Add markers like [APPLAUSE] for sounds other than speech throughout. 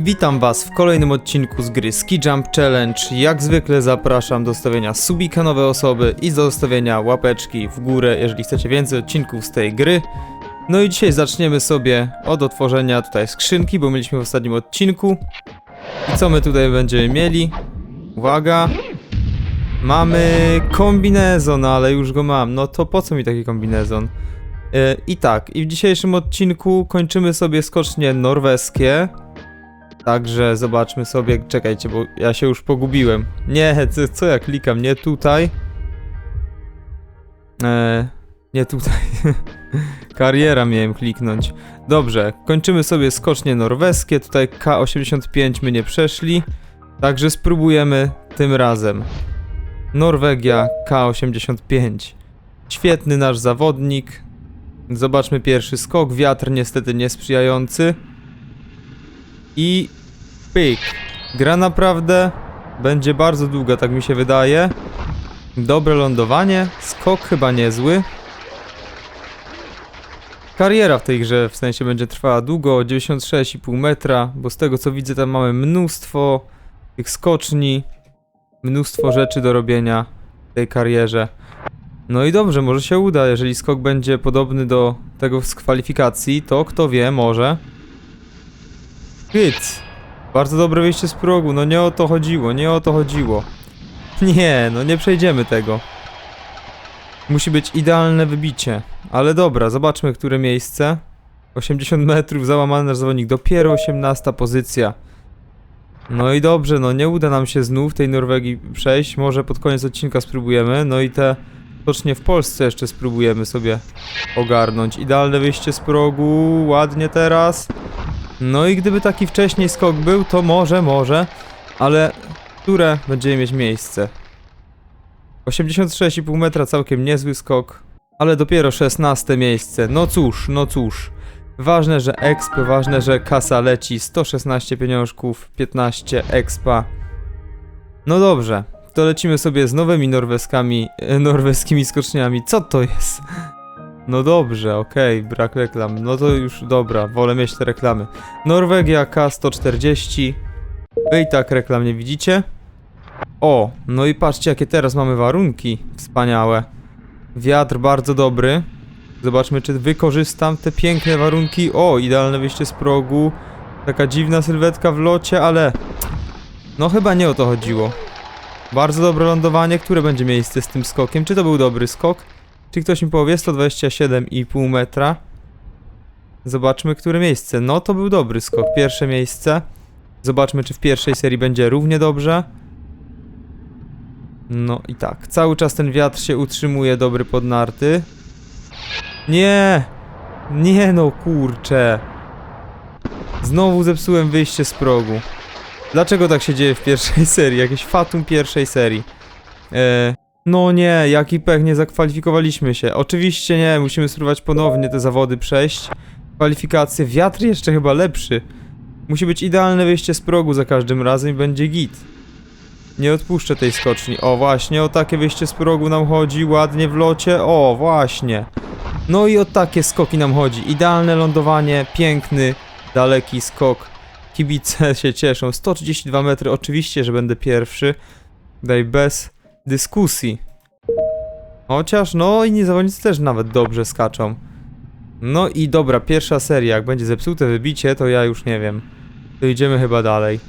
Witam Was w kolejnym odcinku z gry Ski Jump Challenge. Jak zwykle zapraszam do stawienia subika nowe osoby i do zostawienia łapeczki w górę, jeżeli chcecie więcej odcinków z tej gry. No i dzisiaj zaczniemy sobie od otworzenia tutaj skrzynki, bo mieliśmy w ostatnim odcinku. I co my tutaj będziemy mieli? Uwaga. Mamy kombinezon, ale już go mam. No to po co mi taki kombinezon? E, I tak, i w dzisiejszym odcinku kończymy sobie skocznie norweskie. Także zobaczmy sobie, czekajcie, bo ja się już pogubiłem. Nie, co, ja klikam? Nie tutaj. E, nie tutaj. [LAUGHS] Kariera miałem kliknąć. Dobrze, kończymy sobie skocznie norweskie. Tutaj K85 my nie przeszli. Także spróbujemy tym razem. Norwegia K85. Świetny nasz zawodnik. Zobaczmy pierwszy skok. Wiatr niestety niesprzyjający. I pyk. Gra naprawdę będzie bardzo długa, tak mi się wydaje. Dobre lądowanie. Skok chyba niezły. Kariera w tej grze w sensie będzie trwała długo, 96,5 metra, bo z tego co widzę tam mamy mnóstwo tych skoczni, mnóstwo rzeczy do robienia w tej karierze. No i dobrze, może się uda, jeżeli skok będzie podobny do tego z kwalifikacji, to kto wie, może. Hyc. Bardzo dobre wyjście z progu, no nie o to chodziło, nie o to chodziło. Nie, no nie przejdziemy tego. Musi być idealne wybicie. Ale dobra, zobaczmy, które miejsce. 80 metrów, załamany nasz zawodnik, dopiero 18 pozycja. No i dobrze, no nie uda nam się znów tej Norwegii przejść, może pod koniec odcinka spróbujemy, no i te tocznie w Polsce jeszcze spróbujemy sobie ogarnąć. Idealne wyjście z progu, ładnie teraz. No i gdyby taki wcześniej skok był, to może, może, ale które będziemy mieć miejsce? 86,5 metra, całkiem niezły skok, ale dopiero 16 miejsce. No cóż, no cóż. Ważne, że exp, ważne, że kasa leci. 116 pieniążków, 15 expa. No dobrze, to lecimy sobie z nowymi norweskami, e, norweskimi skoczniami. Co to jest? No dobrze, okej, brak reklam. No to już dobra, wolę mieć te reklamy. Norwegia K140. Wy i tak reklam nie widzicie. O, no i patrzcie jakie teraz mamy warunki. Wspaniałe. Wiatr bardzo dobry. Zobaczmy czy wykorzystam te piękne warunki. O, idealne wyjście z progu. Taka dziwna sylwetka w locie, ale... No chyba nie o to chodziło. Bardzo dobre lądowanie. Które będzie miejsce z tym skokiem? Czy to był dobry skok? Czy ktoś mi powie 127,5 metra? Zobaczmy, które miejsce. No to był dobry skok. Pierwsze miejsce. Zobaczmy, czy w pierwszej serii będzie równie dobrze. No i tak. Cały czas ten wiatr się utrzymuje dobry pod narty. Nie! Nie no, kurczę. Znowu zepsułem wyjście z progu. Dlaczego tak się dzieje w pierwszej [LAUGHS] serii? Jakieś fatum pierwszej serii. Eee, no nie, jaki pech, nie zakwalifikowaliśmy się. Oczywiście nie, musimy spróbować ponownie te zawody przejść. Kwalifikacje, wiatr jeszcze chyba lepszy. Musi być idealne wyjście z progu za każdym razem i będzie git. Nie odpuszczę tej skoczni. O właśnie, o takie wyjście z progu nam chodzi, ładnie w locie. O, właśnie. No i o takie skoki nam chodzi. Idealne lądowanie, piękny, daleki skok. Kibice się cieszą. 132 metry, oczywiście, że będę pierwszy. Daj bez dyskusji. Chociaż, no inni zawodnicy też nawet dobrze skaczą. No i dobra, pierwsza seria. Jak będzie zepsute wybicie, to ja już nie wiem. To idziemy chyba dalej.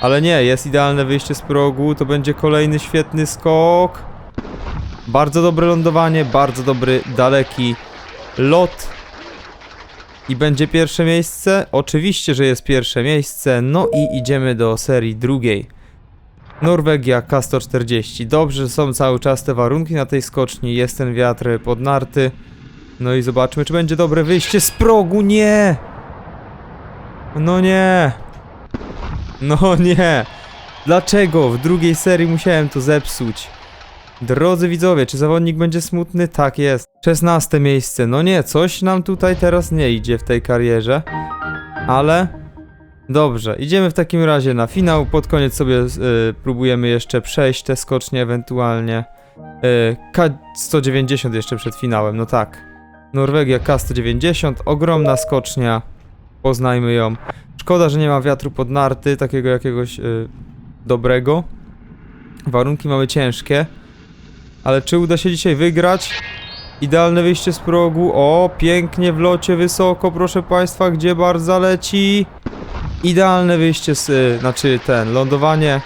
Ale nie, jest idealne wyjście z progu, to będzie kolejny świetny skok. Bardzo dobre lądowanie, bardzo dobry, daleki lot. I będzie pierwsze miejsce? Oczywiście, że jest pierwsze miejsce. No i idziemy do serii drugiej. Norwegia K140. Dobrze, że są cały czas te warunki na tej skoczni. Jest ten wiatr pod narty. No i zobaczmy, czy będzie dobre wyjście z progu. Nie! No nie! No nie! Dlaczego? W drugiej serii musiałem to zepsuć. Drodzy widzowie, czy zawodnik będzie smutny? Tak jest. 16 miejsce. No nie, coś nam tutaj teraz nie idzie w tej karierze. Ale dobrze, idziemy w takim razie na finał. Pod koniec sobie y, próbujemy jeszcze przejść te skocznie ewentualnie. Y, K190 jeszcze przed finałem, no tak. Norwegia K190, ogromna skocznia. Poznajmy ją. Szkoda, że nie ma wiatru pod narty, takiego jakiegoś y, dobrego. Warunki mamy ciężkie. Ale czy uda się dzisiaj wygrać? Idealne wyjście z progu. O, pięknie w locie wysoko, proszę państwa, gdzie bar zaleci. Idealne wyjście z, y, znaczy ten, lądowanie.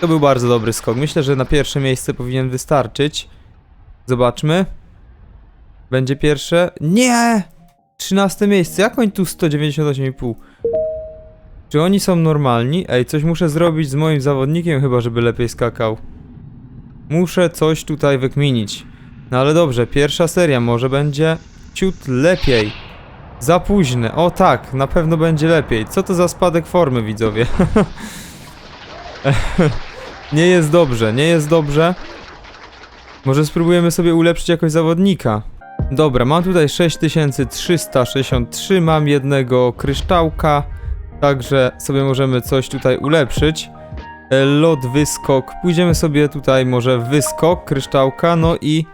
To był bardzo dobry skok. Myślę, że na pierwsze miejsce powinien wystarczyć. Zobaczmy. Będzie pierwsze. Nie! 13 miejsce. Jak oni tu 198,5? Czy oni są normalni? Ej, coś muszę zrobić z moim zawodnikiem chyba, żeby lepiej skakał. Muszę coś tutaj wykminić. No ale dobrze, pierwsza seria może będzie ciut lepiej. Za późne. O tak, na pewno będzie lepiej. Co to za spadek formy, widzowie? [LAUGHS] nie jest dobrze, nie jest dobrze. Może spróbujemy sobie ulepszyć jakoś zawodnika. Dobra, mam tutaj 6363, mam jednego kryształka, także sobie możemy coś tutaj ulepszyć. E, Lot, wyskok, pójdziemy sobie tutaj może wyskok kryształka, no i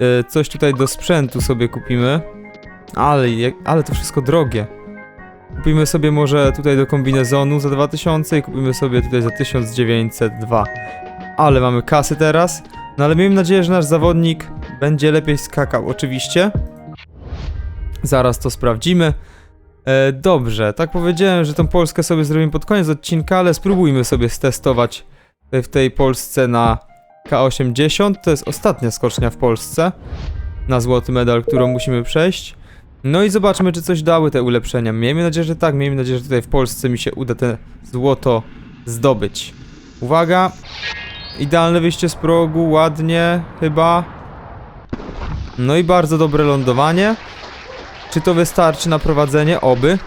e, coś tutaj do sprzętu sobie kupimy. Ale, ale to wszystko drogie. Kupimy sobie może tutaj do kombinezonu za 2000 i kupimy sobie tutaj za 1902. Ale mamy kasy teraz. No ale miejmy nadzieję, że nasz zawodnik będzie lepiej skakał, oczywiście. Zaraz to sprawdzimy. E, dobrze, tak powiedziałem, że tą Polskę sobie zrobimy pod koniec odcinka, ale spróbujmy sobie stestować tutaj w tej Polsce na K80. To jest ostatnia skocznia w Polsce na złoty medal, którą musimy przejść. No i zobaczmy, czy coś dały te ulepszenia. Miejmy nadzieję, że tak. Miejmy nadzieję, że tutaj w Polsce mi się uda te złoto zdobyć. Uwaga, Idealne wyjście z progu, ładnie chyba. No i bardzo dobre lądowanie. Czy to wystarczy na prowadzenie? Oby.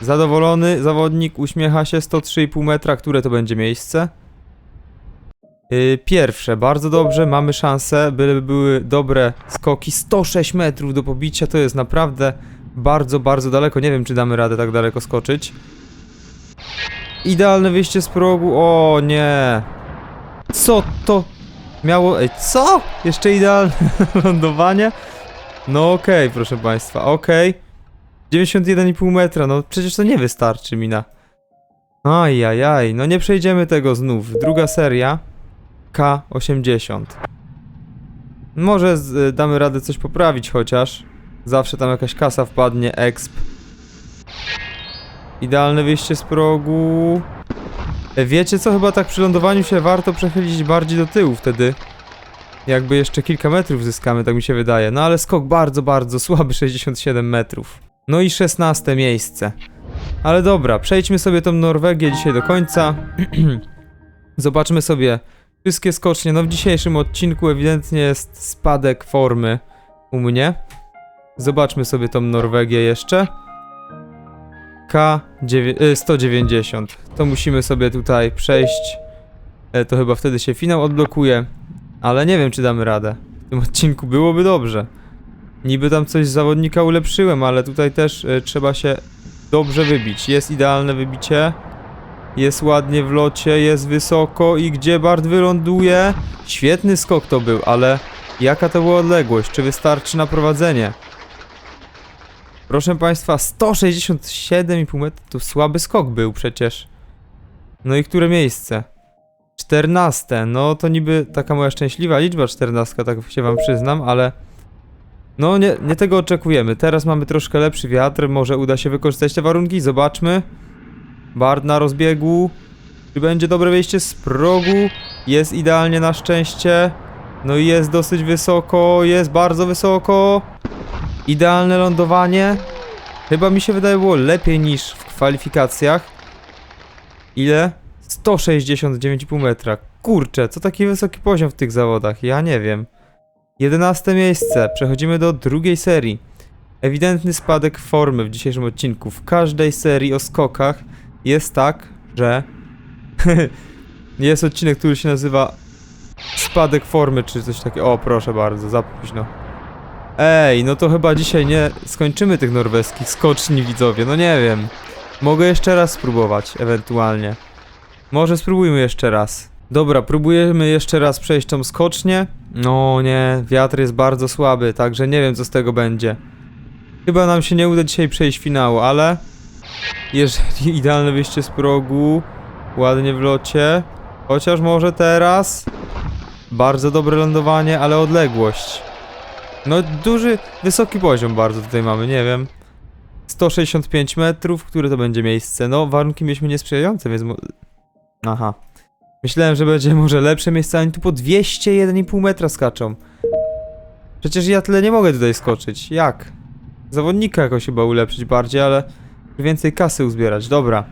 Zadowolony zawodnik uśmiecha się 103,5 metra, które to będzie miejsce? Yy, pierwsze, bardzo dobrze, mamy szansę, by były dobre skoki. 106 metrów do pobicia, to jest naprawdę bardzo, bardzo daleko. Nie wiem, czy damy radę tak daleko skoczyć. Idealne wyjście z progu, o nie. Co to miało... Ej, co? Jeszcze idealne [LAUGHS] lądowanie? No okej, proszę państwa, okej. 91,5 metra, no przecież to nie wystarczy mi na... Ajajaj, no nie przejdziemy tego znów. Druga seria. K80. Może z, damy radę coś poprawić chociaż. Zawsze tam jakaś kasa wpadnie, exp. Idealne wyjście z progu. E, Wiecie co, chyba tak przy lądowaniu się warto przechylić bardziej do tyłu wtedy. Jakby jeszcze kilka metrów zyskamy, tak mi się wydaje. No ale skok bardzo, bardzo słaby, [LAUGHS] 67 metrów. No i 16 miejsce. Ale dobra, przejdźmy sobie tą Norwegię dzisiaj do końca. [CLEARS THROAT] Zobaczmy sobie wszystkie skocznie. No w dzisiejszym odcinku ewidentnie jest spadek formy u mnie. Zobaczmy sobie tą Norwegię jeszcze. K190. To musimy sobie tutaj przejść. E, To chyba wtedy się finał odblokuje. Ale nie wiem, czy damy radę. W tym odcinku byłoby dobrze. Niby tam coś z zawodnika ulepszyłem, ale tutaj też e, trzeba się dobrze wybić. Jest idealne wybicie. Jest ładnie w locie, jest wysoko i gdzie Bart wyląduje? Świetny skok to był, ale jaka to była odległość? Czy wystarczy na prowadzenie? Proszę Państwa, 167,5 metra to słaby skok był przecież. No i które miejsce? 14. No to niby taka moja szczęśliwa liczba 14, tak się Wam przyznam, ale. No nie, nie tego oczekujemy. Teraz mamy troszkę lepszy wiatr, może uda się wykorzystać te warunki, zobaczmy. Bard na rozbiegu. Czy będzie dobre wejście z progu? Jest idealnie na szczęście. No i jest dosyć wysoko, jest bardzo wysoko. Idealne lądowanie. Chyba mi się wydaje było lepiej niż w kwalifikacjach. Ile? 169,5 metra. Kurczę, co taki wysoki poziom w tych zawodach? Ja nie wiem. 11 miejsce. Przechodzimy do drugiej serii. Ewidentny spadek formy w dzisiejszym odcinku. W każdej serii o skokach jest tak, że [LAUGHS] jest odcinek, który się nazywa Spadek formy, czy coś takiego. O, proszę bardzo, za późno. Ej, no to chyba dzisiaj nie skończymy tych norweskich skoczni, widzowie. No nie wiem. Mogę jeszcze raz spróbować, ewentualnie. Może spróbujmy jeszcze raz. Dobra, próbujemy jeszcze raz przejść tą skocznię. No nie, wiatr jest bardzo słaby, także nie wiem co z tego będzie. Chyba nam się nie uda dzisiaj przejść finału, ale Jeżeli [LAUGHS] idealne wyjście z progu, ładnie w locie, chociaż może teraz. Bardzo dobre lądowanie, ale odległość. No duży, wysoki poziom bardzo tutaj mamy, nie wiem. 165 metrów, które to będzie miejsce? No, warunki mieliśmy niesprzyjające, więc... Aha. Myślałem, że będzie [LAUGHS] może lepsze miejsce, a oni tu po 201,5 metra skaczą. Przecież ja tyle nie mogę tutaj skoczyć. Jak? Zawodnika jakoś chyba ulepszyć bardziej, ale więcej kasy uzbierać. Dobra.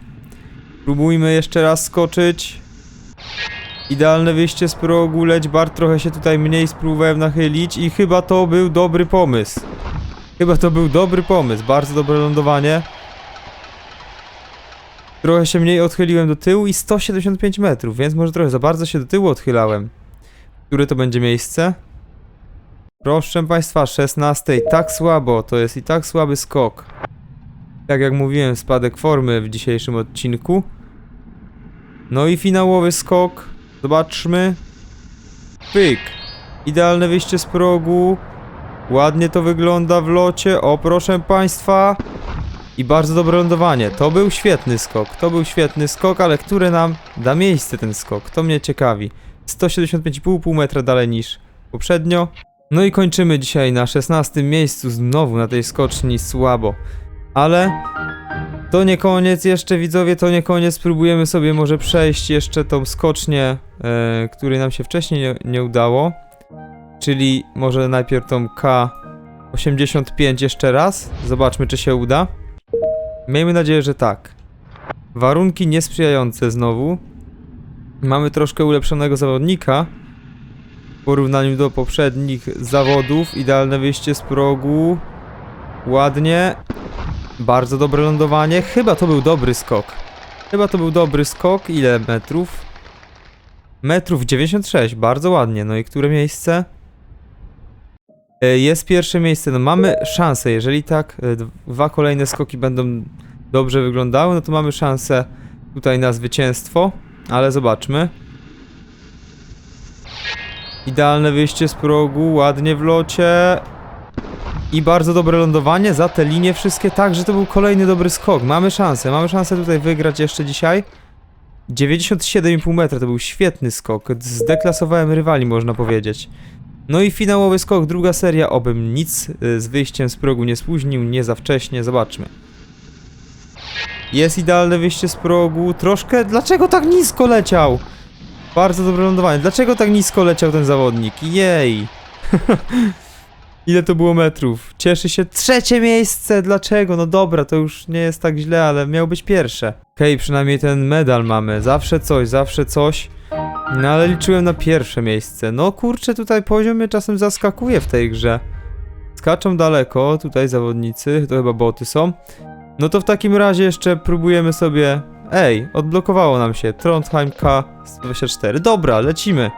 Próbujmy jeszcze raz skoczyć. Idealne wyjście z progu, leć bar, trochę się tutaj mniej spróbowałem nachylić i chyba to był dobry pomysł. Chyba to był dobry pomysł, bardzo dobre lądowanie. Trochę się mniej odchyliłem do tyłu i 175 metrów, więc może trochę za bardzo się do tyłu odchylałem. Które to będzie miejsce? Proszę Państwa, 16. Tak słabo, to jest i tak słaby skok. Tak jak mówiłem, spadek formy w dzisiejszym odcinku. No i finałowy skok. Zobaczmy. Pyk. Idealne wyjście z progu. Ładnie to wygląda w locie. O, proszę Państwa. I bardzo dobre lądowanie. To był świetny skok. To był świetny skok, ale który nam da miejsce ten skok? To mnie ciekawi. 175,5 pół metra dalej niż poprzednio. No i kończymy dzisiaj na 16 miejscu znowu na tej skoczni słabo. Ale to nie koniec jeszcze widzowie, to nie koniec. Spróbujemy sobie może przejść jeszcze tą skocznię, e, której nam się wcześniej nie, nie udało. Czyli może najpierw tą K85 jeszcze raz. Zobaczmy czy się uda. Miejmy nadzieję, że tak. Warunki niesprzyjające znowu. Mamy troszkę ulepszonego zawodnika. W porównaniu do poprzednich zawodów. Idealne wyjście z progu. Ładnie. Bardzo dobre lądowanie. Chyba to był dobry skok. Chyba to był dobry skok. Ile metrów? Metrów 96. Bardzo ładnie. No i które miejsce? E, Jest pierwsze miejsce. No mamy szansę. Jeżeli tak, e, dwa kolejne skoki będą dobrze wyglądały, no to mamy szansę tutaj na zwycięstwo. Ale zobaczmy. Idealne wyjście z progu, ładnie w locie. I bardzo dobre lądowanie za te linie wszystkie, tak, że to był kolejny dobry skok. Mamy szansę, mamy szansę tutaj wygrać jeszcze dzisiaj. 97,5 metra to był świetny skok. Zdeklasowałem rywali, można powiedzieć. No i finałowy skok, druga seria, obym nic y, z wyjściem z progu nie spóźnił, nie za wcześnie, zobaczmy. Jest idealne wyjście z progu, troszkę, dlaczego tak nisko leciał? Bardzo dobre lądowanie, dlaczego tak nisko leciał ten zawodnik? Jej! [LAUGHS] Ile to było metrów? Cieszy się trzecie miejsce, dlaczego? No dobra, to już nie jest tak źle, ale miał być pierwsze. Okej, przynajmniej ten medal mamy, zawsze coś, zawsze coś. No ale liczyłem na pierwsze miejsce. No kurczę, tutaj poziom mnie czasem zaskakuje w tej grze. Skaczą daleko, tutaj zawodnicy, to chyba boty są. No to w takim razie jeszcze próbujemy sobie... Ej, odblokowało nam się Trondheim K124. Dobra, lecimy.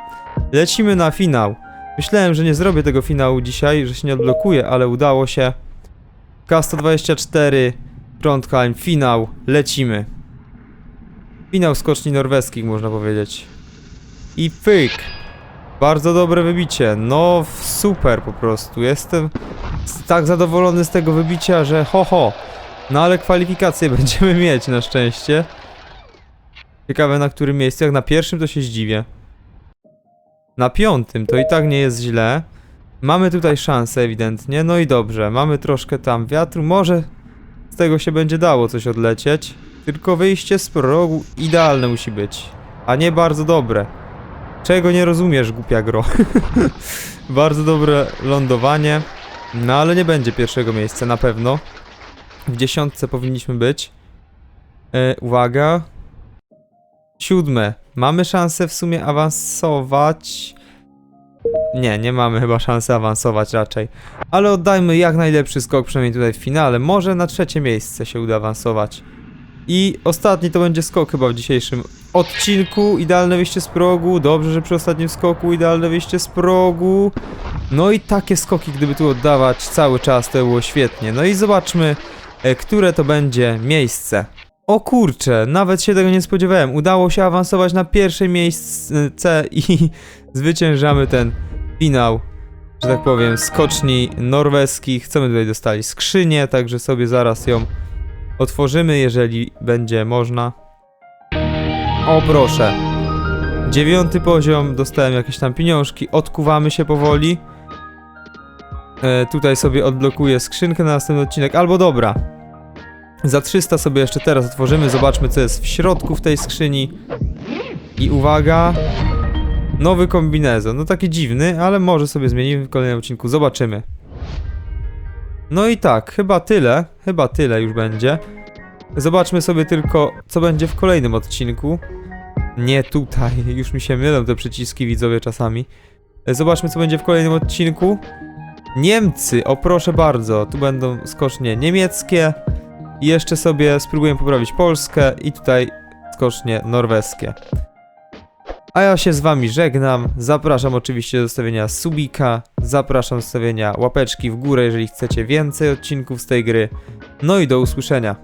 Lecimy na finał. Myślałem, że nie zrobię tego finału dzisiaj, że się nie odblokuje, ale udało się. K124, Trondheim, finał, lecimy. Finał skoczni norweskich, można powiedzieć. I pyk. Bardzo dobre wybicie. No, super po prostu. Jestem tak zadowolony z tego wybicia, że ho ho. No ale kwalifikacje [LAUGHS] będziemy mieć na szczęście. Ciekawe na którym miejscu. Jak na pierwszym to się zdziwię. Na piątym to i tak nie jest źle. Mamy tutaj szansę ewidentnie. No i dobrze. Mamy troszkę tam wiatru. Może z tego się będzie dało coś odlecieć. Tylko wyjście z progu idealne musi być. A nie bardzo dobre. Czego nie rozumiesz, głupia gro? [LAUGHS] Bardzo dobre lądowanie. No ale nie będzie pierwszego miejsca na pewno. W dziesiątce powinniśmy być. E, uwaga. Siódme. Mamy szansę w sumie awansować. Nie, nie mamy chyba szansy awansować raczej. Ale oddajmy jak najlepszy skok, przynajmniej tutaj w finale. Może na trzecie miejsce się uda awansować. I ostatni to będzie skok chyba w dzisiejszym odcinku. Idealne wyjście z progu. Dobrze, że przy ostatnim skoku idealne wyjście z progu. No i takie skoki, gdyby tu oddawać cały czas, to było świetnie. No i zobaczmy, e, które to będzie miejsce. O kurczę, nawet się tego nie spodziewałem. Udało się awansować na pierwsze miejsce i [LAUGHS] zwyciężamy ten finał, że tak powiem, skoczni norweskich. Co my tutaj dostali? Skrzynię, także sobie zaraz ją Otworzymy, jeżeli będzie można. O, proszę. Dziewiąty poziom, dostałem jakieś tam pieniążki, odkuwamy się powoli. E, tutaj sobie odblokuję skrzynkę na następny odcinek, albo dobra. Za 300 sobie jeszcze teraz otworzymy, zobaczmy co jest w środku w tej skrzyni. I uwaga, nowy kombinezon. No taki dziwny, ale może sobie zmienimy w kolejnym odcinku, zobaczymy. No i tak, chyba tyle, chyba tyle już będzie. Zobaczmy sobie tylko, co będzie w kolejnym odcinku. Nie tutaj, [LAUGHS] już mi się mylą te przyciski widzowie czasami. Zobaczmy, co będzie w kolejnym odcinku. Niemcy, o proszę bardzo, tu będą skocznie niemieckie. I jeszcze sobie spróbuję poprawić Polskę i tutaj skocznie norweskie. A ja się z wami żegnam. Zapraszam oczywiście do zostawienia subika. Zapraszam do zostawienia łapeczki w górę, jeżeli chcecie więcej odcinków z tej gry. No i do usłyszenia.